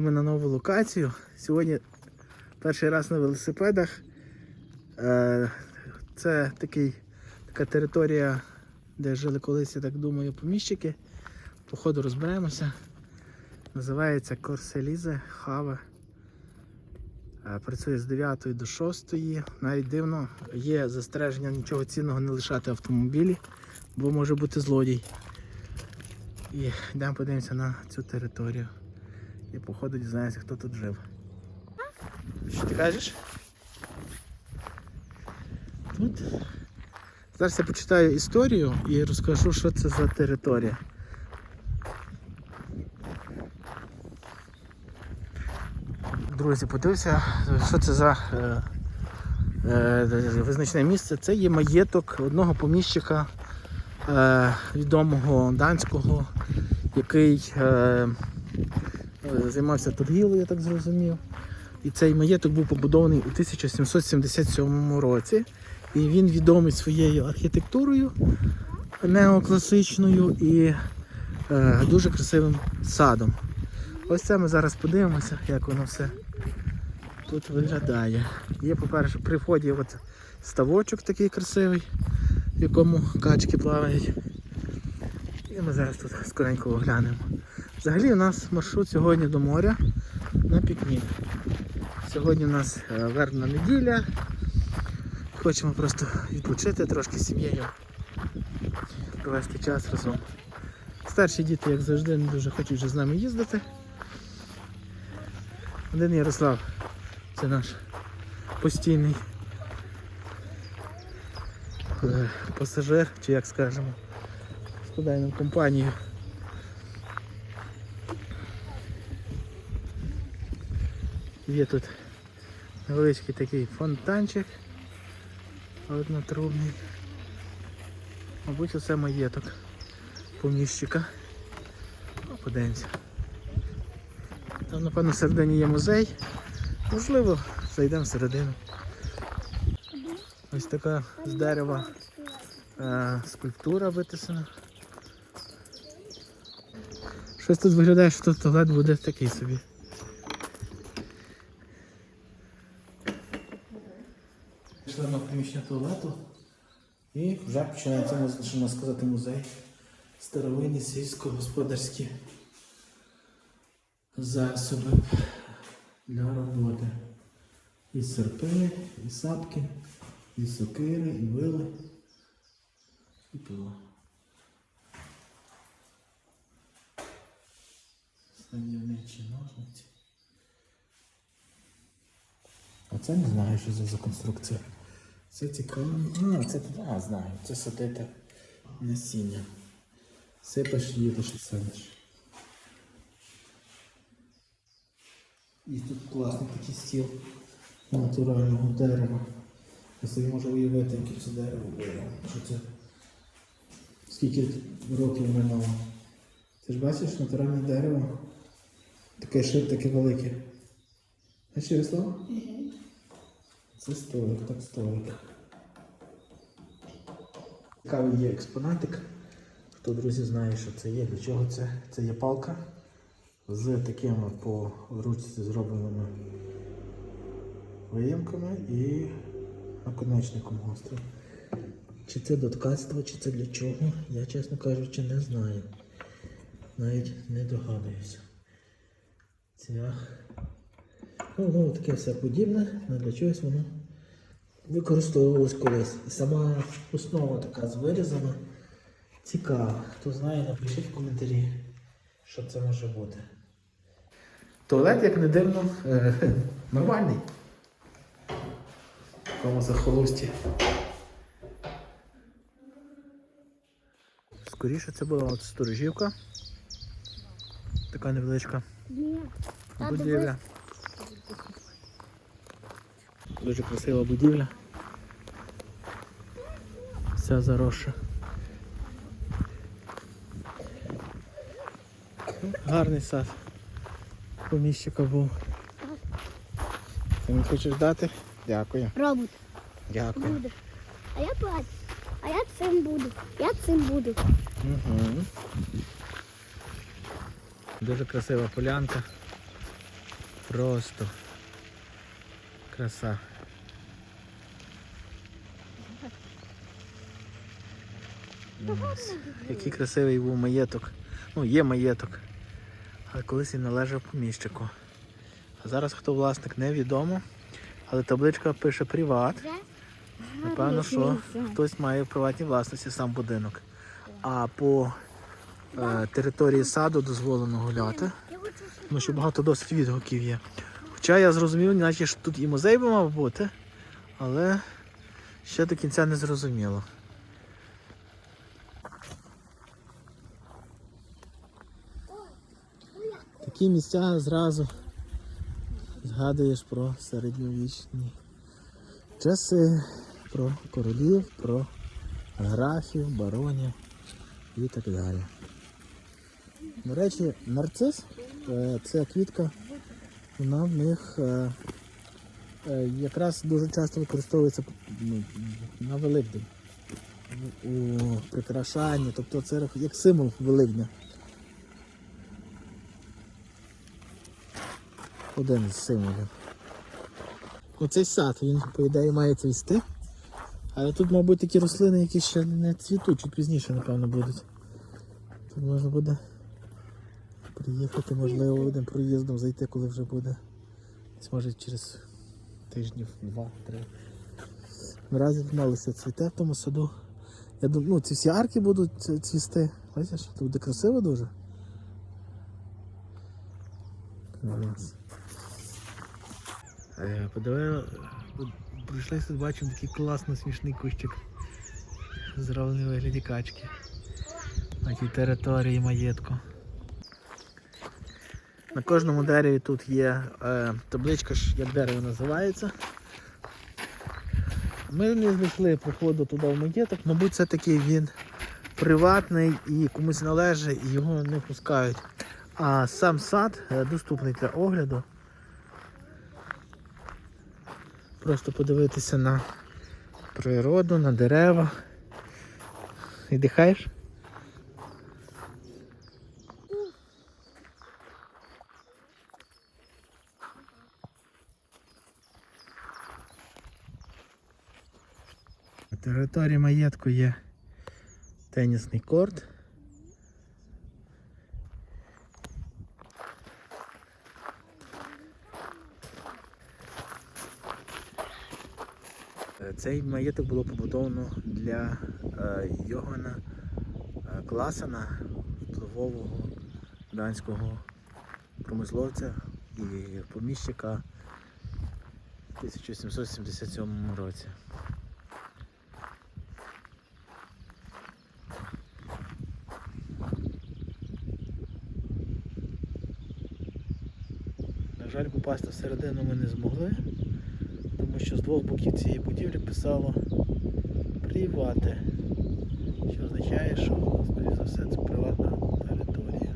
Ми на нову локацію. Сьогодні перший раз на велосипедах. Е, Це такий, така територія, де жили колись, я так думаю, поміщики. Походу розберемося. Називається Корселізе Хаве. Е, Працює з 9 до 6. Навіть дивно, є застереження нічого цінного не лишати в автомобілі, бо може бути злодій. І йдемо подивимося на цю територію. І походу дізнаємося, хто тут жив. Що ти кажеш? Тут. Зараз я почитаю історію і розкажу, що це за територія. Друзі, подивися, що це за е, е, визначне місце. Це є маєток одного поміщика е, відомого данського, який е, займався торгівлею, я так зрозумів. І цей маєток був побудований у 1777 році. І він відомий своєю архітектурою неокласичною і е, дуже красивим садом. Ось це ми зараз подивимося, як воно все тут виглядає. Є, по-перше, при вході от ставочок такий красивий, в якому качки плавають. І ми зараз тут скоренько оглянемо. Взагалі у нас маршрут сьогодні до моря на пікнік. Сьогодні у нас е, вербна неділя. Хочемо просто відпочити трошки з сім'єю, провести час разом. Старші діти, як завжди, не дуже хочуть вже з нами їздити. Один Ярослав, це наш постійний е, пасажир, чи як скажемо, складає компанію. Є тут невеличкий такий фонтанчик однотрубний. Мабуть, оце маєток поміщика. Ну, Подивимося. Там, напевно, всередині є музей. Можливо, зайдемо всередину. Ось така з дерева е, скульптура витисана. Щось тут виглядає, що тут туалет буде такий собі. Пішли на приміщення туалету і вже починається, можна сказати, музей. Старовинні сільськогосподарські засоби для роботи. І серпи, і сапки, і сокири, і вили, і пила. Садівничі ножниці. А це не знаю, що це за конструкція. Це цікаво. А, це а, знаю. Це садити насіння. Сипеш, їдеш і садиш. І тут класний такий стіл натурального дерева. Я собі можу уявити, яке це дерево було. Що це? Скільки років минуло. Ти ж бачиш натуральне дерево? Таке шип, таке велике. Бачиш, Ярослав? Це столик, так столик. Цікавий є експонатик. Хто, друзі, знає, що це є, для чого це? Це є палка з такими по ручці зробленими виємками і наконечником гострим. Чи це до ткацтва, чи це для чого, я, чесно кажучи, не знаю. Навіть не догадуюся. Цвях. Ну, воно таке все подібне, але для чогось воно використовувалось колись. І сама основа така з вирізана. Цікаво. Хто знає, напишіть в коментарі, що це може бути. Туалет, як не дивно, е, нормальний. В такому захолусті. Скоріше це була от сторожівка. Така невеличка будівля. Дуже красива будівля. Вся заросша. Гарний сад. Поміщика був. Ти не хочеш дати? Дякую. Робот Дякую. буде. А я плачу. А я цим буду. Я цим буду. Угу. Дуже красива полянка. Просто краса. Ось. Який красивий був маєток. Ну, є маєток. Але колись він належав поміщику. А зараз хто власник, невідомо. Але табличка пише приват. Напевно, що хтось має в приватній власності сам будинок. А по е, території саду дозволено гуляти. Тому що багато досить відгуків є. Хоча я зрозумів, наче що тут і музей би мав бути, але ще до кінця не зрозуміло. Такі місця зразу згадуєш про середньовічні часи, про королів, про графів, баронів і так далі. До речі, нарцис е, це квітка, вона в них е, е, якраз дуже часто використовується ну, на Великдень. У прикрашанні, тобто це як символ Великдня. Один з символів. Оцей сад, він, по ідеї, має цвісти. Але тут, мабуть, такі рослини, які ще не цвітуть, чуть пізніше, напевно, будуть. Тут можна буде приїхати, можливо, одним проїздом зайти, коли вже буде. Може через тижнів, два-три. Наразі мало цвіте в тому саду. Я думаю, ну, ці всі арки будуть цвісти. Бачиш, тут буде красиво дуже. Е, Подивили, прийшли бачимо такий класно смішний кущик. Зроблений вигляді качки. На тій території маєтку. На кожному дереві тут є е, табличка, як дерево називається. Ми не знайшли проходу туди в маєток, мабуть, все-таки він приватний і комусь належить, і його не пускають. А сам сад е, доступний для огляду. Просто подивитися на природу, на дерева. І дихаєш? Території маєтку є тенісний корт. Цей маєток було побудовано для е, Йогана е, Класена, впливового данського промисловця і поміщика в 1777 році. На жаль, попасти всередину ми не змогли, тому що з двох боків цієї будівлі писало привати, що означає, що, скоріше за все, це приватна територія.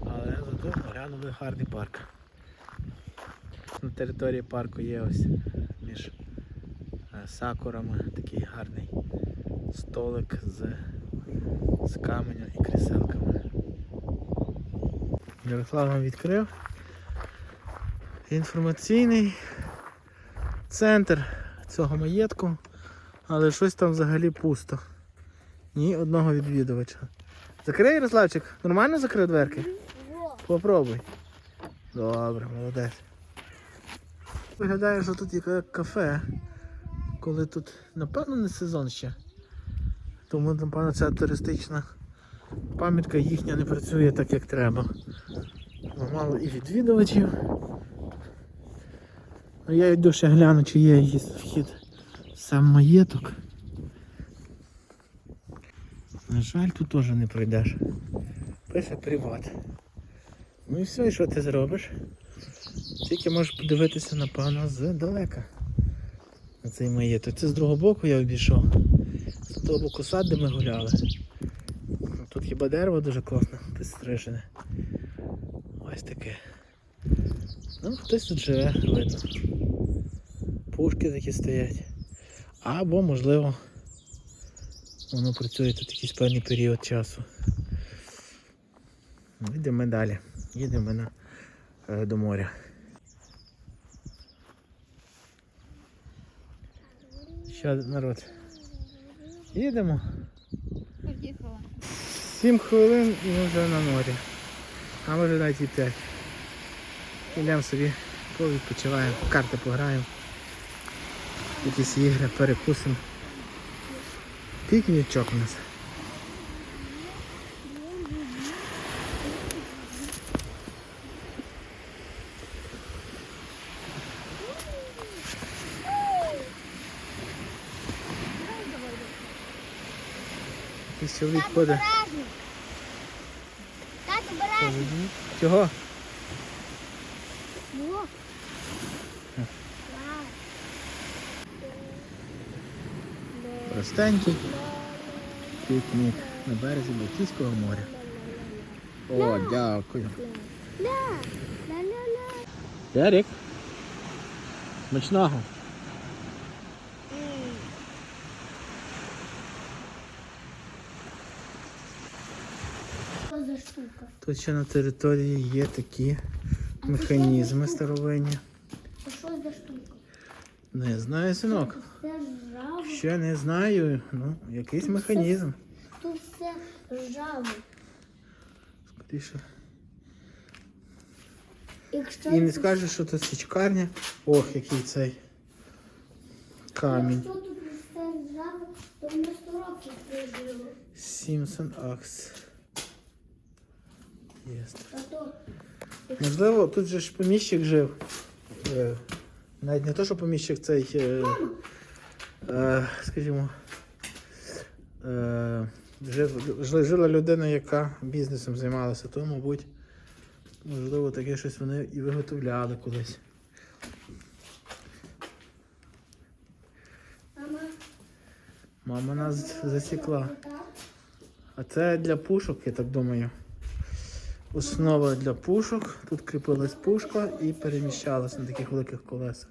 Але зато глянули гарний парк. На території парку є ось між е, сакурами такий гарний столик з, з каменю і кріселками. Ярослав відкрив. Інформаційний центр цього маєтку, але щось там взагалі пусто. Ні одного відвідувача. Закрий, Ярославчик, нормально закрив дверки? Попробуй. Добре, молодець. Виглядає, що тут є кафе, коли тут, напевно, не сезон ще. Тому, напевно, ця туристична пам'ятка їхня не працює так, як треба. Мало і відвідувачів. Ну, я йду ще гляну, чи є якийсь вхід сам маєток. На жаль, тут теж не пройдеш. Пише приват. Ну і все, і що ти зробиш? Тільки можеш подивитися, напевно, здалека. На цей маєток. Це з другого боку я обійшов. З того боку сад, де ми гуляли. Ну, Тут хіба дерево дуже класно, підстрижене. Ось таке. Ну, хтось тут живе, видно. Пушки такі стоять. Або, можливо, воно працює тут якийсь певний період часу. Ну, йдемо далі. Їдемо на е, до моря. Ще народ. Їдемо. Сім хвилин і ми вже на морі. А може навіть і п'ять. Йдемо собі, повідпочиваємо, карти пограємо. Якісь ігри, перекусимо. Пікнічок у нас. Якийсь чоловік ходить. Чого? Простенький пікнік на березі Балтійського моря. О, дякую. Ля. Смачного. Тут ще на території є такі механізми старовинні. А що за штука? Не знаю, синок. Це ржаво. Ще не знаю. Ну, якийсь механізм. Тут все ржаво. Скоріше. Якщо І не скажеш, що це січкарня. Ох, який цей камінь. Якщо тут все ржаво, то ми 100 років прожили. Сімсон Акс. Є. А то Можливо, тут же ж поміщик жив. Е, Навіть не то, що поміщик цей. Е, е, скажімо. Е, жила- жила людина, яка бізнесом займалася, то, мабуть, можливо, таке щось вони і виготовляли колись. мама Мама нас засікла. А це для пушок, я так думаю. Основа для пушок. Тут кріпилась пушка і переміщалася на таких великих колесах.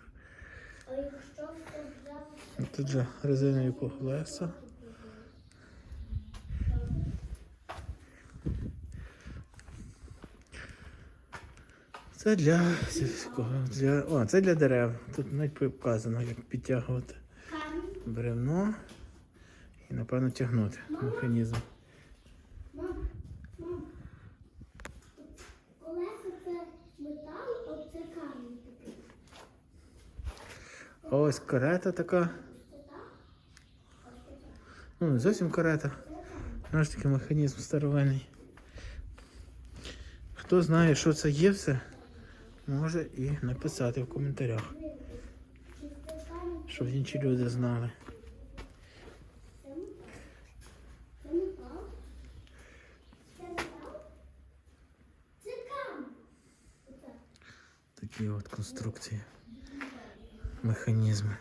Тут же резинові колеса. Це для сільського. Для... О, це для дерев. Тут навіть показано, як підтягувати бревно і, напевно, тягнути механізм. мам, мам. Колеса це метал, а це камінь такий. А ось карета така. Ну, не зовсім карета. Наш такий механізм старовинний. Хто знає, що це є все, може і написати в коментарях, щоб інші люди знали. Такі от конструкції, механізми.